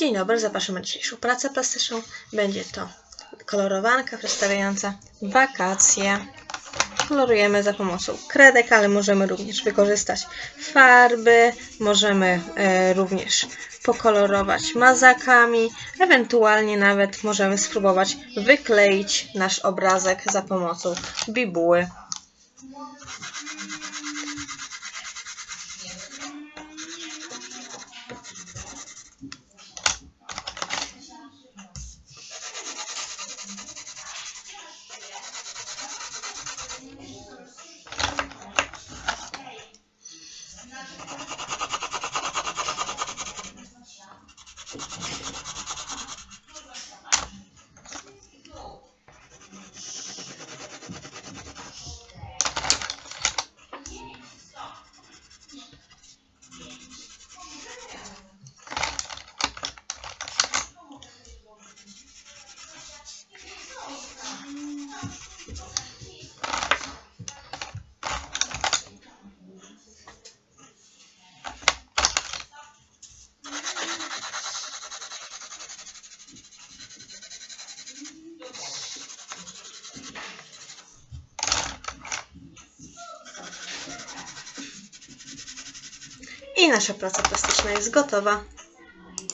Dzień dobry, zapraszam na dzisiejszą pracę plastyczną. Będzie to kolorowanka przedstawiająca wakacje. Kolorujemy za pomocą kredek, ale możemy również wykorzystać farby, możemy e, również pokolorować mazakami, ewentualnie nawet możemy spróbować wykleić nasz obrazek za pomocą bibuły. I nasza praca plastyczna jest gotowa.